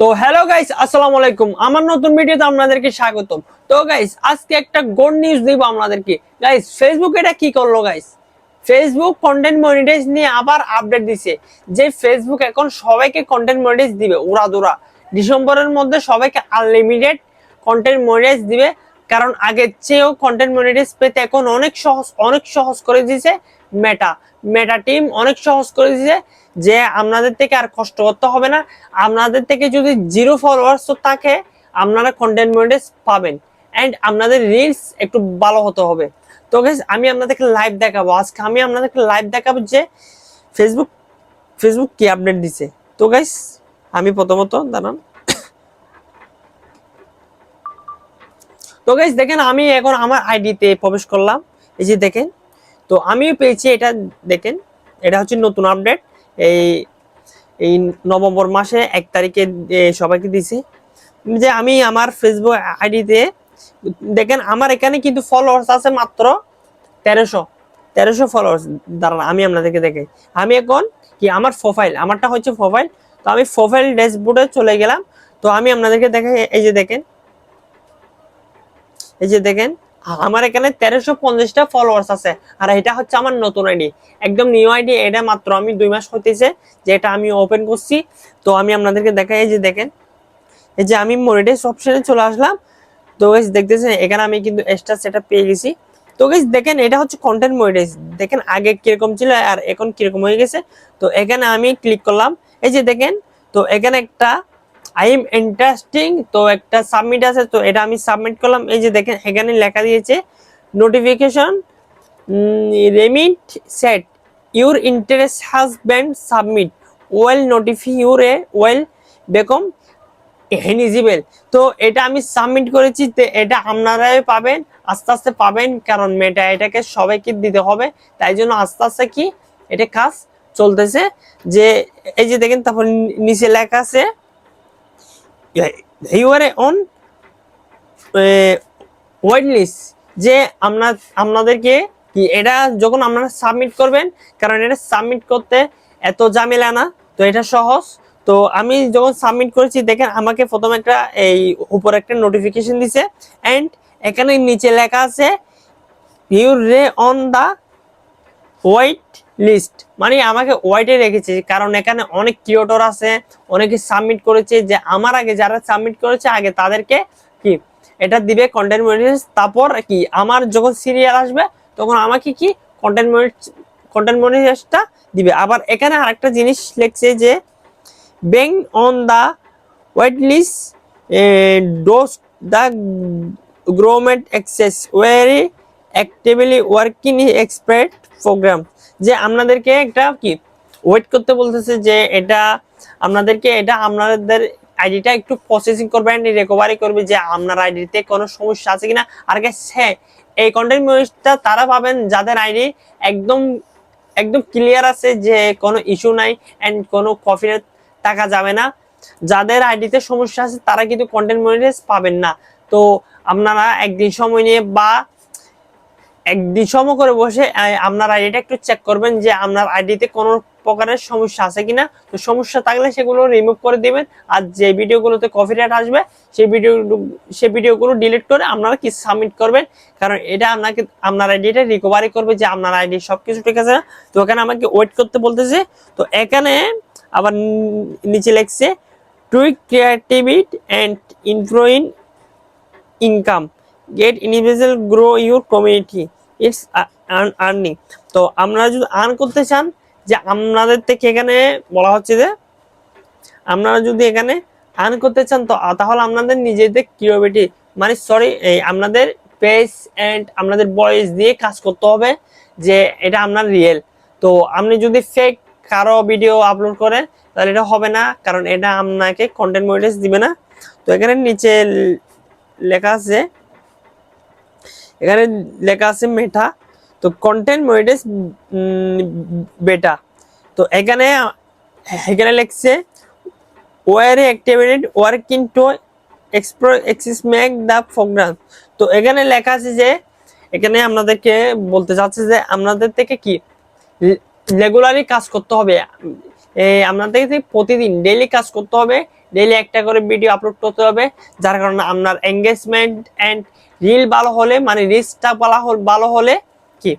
তো hello guys আসসালামু আলাইকুম। আমার নতুন ভিডিওতে আপনাদেরকে স্বাগতম। তো গাইস আজকে একটা গুড নিউজ দিব আপনাদেরকে। গাইস ফেসবুক এটা কি করল গাইস ফেসবুক কন্টেন্ট মনিটাইজ নিয়ে আবার আপডেট দিছে। যে ফেসবুক এখন সবাইকে কন্টেন্ট মনিটাইজ দিবে, উড়া দুরা। ডিসেম্বরের মধ্যে সবাইকে আনলিমিটেড কন্টেন্ট মনিটাইজ দিবে। কারণ আগের চেয়েও কন্টেন্ট মনিটাইজ পেতে এখন অনেক সহজ অনেক সহজ করে দিয়েছে মেটা মেটা টিম অনেক সহজ করে দিয়েছে যে আপনাদের থেকে আর কষ্ট করতে হবে না। আপনাদের থেকে যদি জিরো ফলোয়ার্স থাকে আপনারা কন্টেন্ট মনিটাইজ পাবেন। অ্যান্ড আপনাদের রিলস একটু ভালো হতে হবে। তো গাইস আমি আপনাদেরকে লাইভ দেখাবো। আজকে আমি আপনাদেরকে লাইভ দেখাবো যে ফেসবুক ফেসবুক কি আপডেট দিছে। তো গাইস আমি প্রথমত, দাঁড়ান। তো গাইস দেখেন, আমি এখন আমার আইডিতে প্রবেশ করলাম। এই যে দেখেন তো আমিও পেয়েছি এটা, দেখেন, এটা হচ্ছে নতুন আপডেট এই এই নভেম্বর মাসে এক তারিখে সবাইকে দিছি। যে আমি আমার ফেসবুক আইডিতে দেখেন, আমার এখানে কিন্তু ফলোয়ার্স আছে মাত্র তেরোশো তেরোশো ফলোয়ার্স দাঁড়ান, আমি আপনাদেরকে দেখে আমি এখন কি, আমার প্রোফাইল আমারটা হচ্ছে প্রোফাইল তো আমি প্রোফাইল ড্যাশবোর্ডে চলে গেলাম। তো আমি আপনাদেরকে দেখে এই যে দেখেন, এই যে দেখেন আমার এখানে তেরোশো পঞ্চাশটা ফলোয়ার্স আছে। আর এটা হচ্ছে আমার নতুন আইডি একদম নিউ আইডি এটা মাত্র আমি দুই মাস হতেছে যে এটা আমি ওপেন করছি। তো আমি আপনাদেরকে দেখাই যে দেখেন। এই যে আমি মনিটাইজ অপশনে চলে আসলাম। তো গাইস দেখতেছেন, এখানে আমি কিন্তু এক্সট্রা সেটা পেয়ে গেছি। তো গাইস দেখেন, এটা হচ্ছে কন্টেন্ট মনিটাইজ দেখেন, আগে কীরকম ছিল আর এখন কীরকম হয়ে গেছে। তো এখানে আমি ক্লিক করলাম। এই যে দেখেন, তো এখানে একটা আই এম ইন্টারেস্টিং তো একটা সাবমিট আছে, তো এটা আমি সাবমিট করলাম। এই যে দেখেন, এখানে লেখা দিয়েছে notification remit set your interest has been submit we'll notify your a we'll become eligible তো এটা আমি সাবমিট করেছি এটা আপনারাই পাবেন, আস্তে আস্তে পাবেন, কারণ মেটা এটাকে সবাইকে দিতে হবে, তাই জন্য আস্তে আস্তে কি, এটা কাজ চলতেছে। যে, এই যে দেখেন, তারপর নিচে লেখা আছে you are on wait list যে আপনার আপনাদেরকে কি, এটা যখন আপনারা সাবমিট করবেন, কারণ এটা সাবমিট করতে এত ঝামেলা না, তো এটা সহজ। তো আমি যখন সাবমিট করেছি, দেখেন আমাকে প্রথমে একটা, এই উপরে একটা নোটিফিকেশন দিছে এন্ড এখানে নিচে লেখা আছে ইউ রে অন দা হোয়াইট লিস্ট মানে আমাকে ওয়াইটে রেখেছে, কারণ এখানে অনেক ক্রিয়েটর আছে, অনেকে সাবমিট করেছে যে আমার আগে যারা সাবমিট করেছে, আগে তাদেরকে কি, এটা দিবে কন্টেন্ট মনিটাইজ তারপর কি, আমার যখন সিরিয়াল আসবে, তখন আমাকে কি কন্টেন্ট কন্টেন্ট মনিটাইজটা দিবে। আবার এখানে আরেকটা জিনিস লিখছে যে being on the white list does the government access we're actively working expert program যে আপনাদেরকে একটা কি ওয়েট করতে বলতেছে যে এটা আপনাদেরকে এটা আপনাদের আইডিটা একটু প্রসেসিং করবে অ্যান্ড রিকভারি করবে যে আপনার আইডিতে কোনো সমস্যা আছে কিনা। আর guys, হ্যাঁ এই কন্টেন্ট মনিটটা তারা পাবেন যাদের আইডি একদম একদম ক্লিয়ার আছে যে কোনো ইস্যু নাই অ্যান্ড কোনো কপিরাইট টাকা যাবে না। যাদের আইডিতে সমস্যা আছে তারা কিন্তু কন্টেন্ট মনিটাইজ পাবেন না। তো আপনারা একদিন সময় নিয়ে বা একদিন সময় করে বসে আপনার আইডিটা একটু চেক করবেন যে আপনার আইডিতে কোনো প্রকারের সমস্যা আছে কিনা। তো সমস্যা থাকলে সেগুলো রিমুভ করে দিবেন। আর যে ভিডিওগুলোতে কপিরাইট আসবে, সেই ভিডিও সেই ভিডিওগুলো ডিলিট করে আপনারা কি সাবমিট করবেন। কারণ এটা আপনাকে, আপনার আইডিটা রিকভারি করবে যে আপনার আইডি সব কিছু ঠিক আছে না। তো এখানে আমাকে ওয়েট করতে বলতেছে। তো এখানে আবার নিচে লেখছে tweak creativity and influence income get individual grow your community it's earning তো আপনারা যদি আর্ন করতে চান, যে আপনাদের থেকে এখানে বলা হচ্ছে যে, আপনারা যদি এখানে আর্ন করতে চান, তো তাহলে আপনাদের নিজেদের ক্রিয়েটিভিটি মানে সরি এই আপনাদের পেস অ্যান্ড আপনাদের বয়েস দিয়ে কাজ করতে হবে যে এটা আপনার রিয়েল তো আপনি যদি ফেক কারও ভিডিও আপলোড করেন, তাহলে এটা হবে না, কারণ এটা আপনাকে কন্টেন্ট মনিটাইজ দিবে না। তো এখানে নিচে লেখা আছে এখানে লেখা আছে মেটা তো কন্টেন্ট মনিটাইজ বেটা তো এখানে এখানে লেখছে we're activated working to explore access make the program তো এখানে লেখা আছে যে, এখানে আপনাদেরকে বলতে চাচ্ছে যে আপনাদের থেকে কি রেগুলারই কাজ করতে হবে? আপনাদের থেকে প্রতিদিন ডেইলি কাজ করতে হবে ডেইলি একটা করে ভিডিও আপলোড করতে হবে, যার কারণে আপনার এঙ্গেজমেন্ট অ্যান্ড রিল ভালো হলে মানে রিচটা ভালো হল- কি?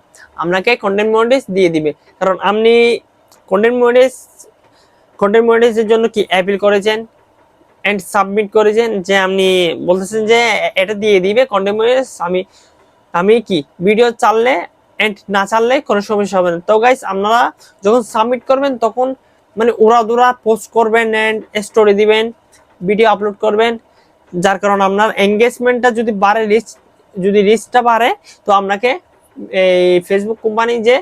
আপনাকে কন্টেন্ট মনিটাইজ দিয়ে দিবে। কারণ আপনি কন্টেন্ট মনিটাইজ কন্টেন্ট মনিটাইজের জন্য কি অ্যাপিল করেছেন এন্ড সাবমিট করেছেন? যে আপনি বলতেছেন যে এটা দিয়ে দিবে কন্টেন্ট মনিটাইজ আমি আমি কি ভিডিও চাললে এন্ড না চাললে কোনো সমস্যা হবে না। তো গাইস আপনারা যখন সাবমিট করবেন, তখন মানে ওরা দুরা পোস্ট করবেন অ্যান্ড স্টোরি দিবেন ভিডিও আপলোড করবেন, যার কারণে আপনার এঙ্গেজমেন্টটা যদি বাড়ে রিচ যদি রিচটা বাড়ে, তো আপনাকে এই ফেসবুক কোম্পানি যে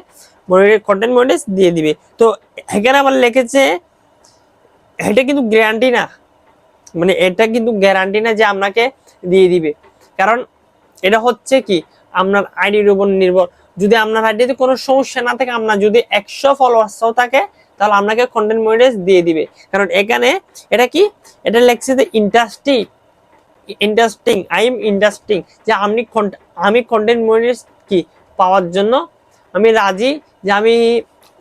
কন্টেন্ট মনিটাইজ দিয়ে দিবে। তো এখানে আবার লিখেছে, এটা কিন্তু গ্যারান্টি না। মানে এটা কিন্তু গ্যারান্টি না যে আপনাকে দিয়ে দিবে। কারণ এটা হচ্ছে কি, আপনার আইডির উপর নির্ভর। যদি আপনার আইডিতে কোনো সমস্যা না থাকে, আপনার যদি একশো ফলোয়ার্সও থাকে তাহলে আপনাকে কন্টেন্ট মনিটাইজ দিয়ে দিবে। কারণ এখানে এটা কি? এটা লেখছে যে interesting interesting I am interesting যে আপনি আমি কন্টেন্ট মনিটাইজ কি? পাওয়ার জন্য। আমি রাজি যে আমি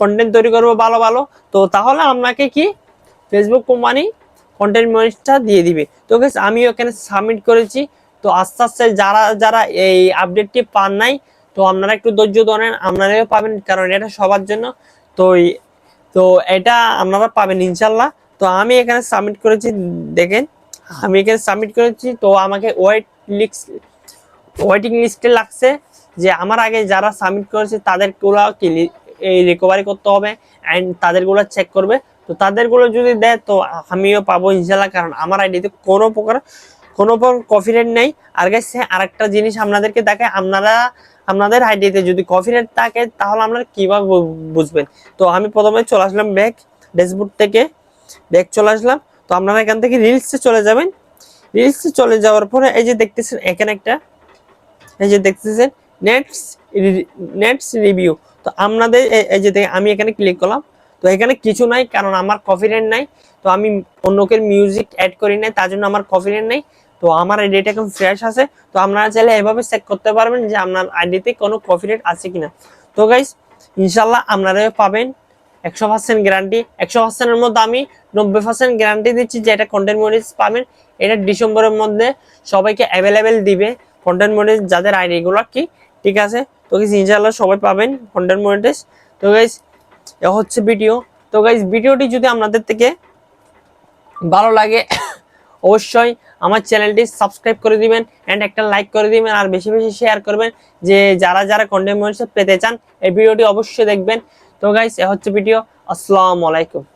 কন্টেন্ট তৈরি করব ভালো ভালো। তো তাহলে আপনাকে কি? ফেসবুক কোম্পানি কন্টেন্ট মনিটাইজটা দিয়ে দিবে। তো আমি ওখানে সাবমিট করেছি। তো আস্তে আস্তে যারা যারা এই আপডেটটি পান নাই, তো আপনারা একটু ধৈর্য ধরেন, আপনারাও পাবেন, কারণ এটা সবার জন্য। তো তো এটা আপনারা পাবেন ইনশাল্লাহ। তো আমি এখানে সাবমিট করেছি দেখেন আমি এখানে সাবমিট করেছি তো আমাকে ওয়েট লিস্ট ওয়েটিং লিস্টে লাগছে যে আমার আগে যারা সাবমিট করেছে তাদেরগুলো কি এই রিকভারি করতে হবে অ্যান্ড তাদেরগুলো চেক করবে। তো তাদেরগুলো যদি দেয় তো আমিও পাবো ইনশাল্লাহ কারণ আমার আইডিতে কোনো প্রকার কোনো কপিরাইট নেই। আর গেছে আরেকটা জিনিস আপনাদেরকে দেখে আপনারা, আপনাদের আইডিতে যদি কপিরাইট থাকে, তাহলে আপনারা কীভাবে বুঝবেন? তো আমি প্রথমে চলে আসলাম ব্যাগ ড্যাশবোর্ড থেকে। ব্যাগ চলে আসলাম। তো আপনারা এখান থেকে রিলসে চলে যাবেন। রিলসে চলে যাওয়ার পরে, এই যে দেখতেছেন, এখানে একটা, এই যে দেখতেছেন নেটস নেটস রিভিউ তো আপনাদের এই যে আমি এখানে ক্লিক করলাম। তো এখানে কিছু নাই, কারণ আমার কপিরাইট নাই। তো আমি অন্যকের মিউজিক অ্যাড করি নাই, তার জন্য আমার কপিরাইট নাই। তো আমার আইডিটা এখন ফ্রেশ আছে, তো আপনারা চাইলে এভাবে চেক করতে পারবেন যে আপনার আইডিতে কোনো কপিরাইট আছে কিনা। তো গাইস ইনশাল্লাহ আপনারাও পাবেন একশো পার্সেন্ট গ্যারান্টি একশো পার্সেন্টের মধ্যে আমি নব্বই পার্সেন্ট গ্যারান্টি দিচ্ছি যে এটা কন্টেন্ট মনিটাইজ পাবেন। এটা ডিসেম্বরের মধ্যে সবাইকে অ্যাভেলেবেল দিবে কন্টেন্ট মনিটাইজ যাদের আইডিগুলো কি, ঠিক আছে? তো গাইস ইনশাল্লাহ সবাই পাবেন কন্টেন্ট মনিটাইজ তো গাইস এ হচ্ছে ভিডিও তো গাইস ভিডিওটি যদি আপনাদের থেকে ভালো লাগে অবশ্যই আমার চ্যানেলটি সাবস্ক্রাইব করে দিবেন অ্যান্ড একটা লাইক করে দিবেন আর বেশি বেশি শেয়ার করবেন যে যারা যারা কন্টেন্ট পেতে চান, এই ভিডিওটি অবশ্যই দেখবেন। তো গাইস এ হচ্ছে ভিডিও আসসালামু আলাইকুম।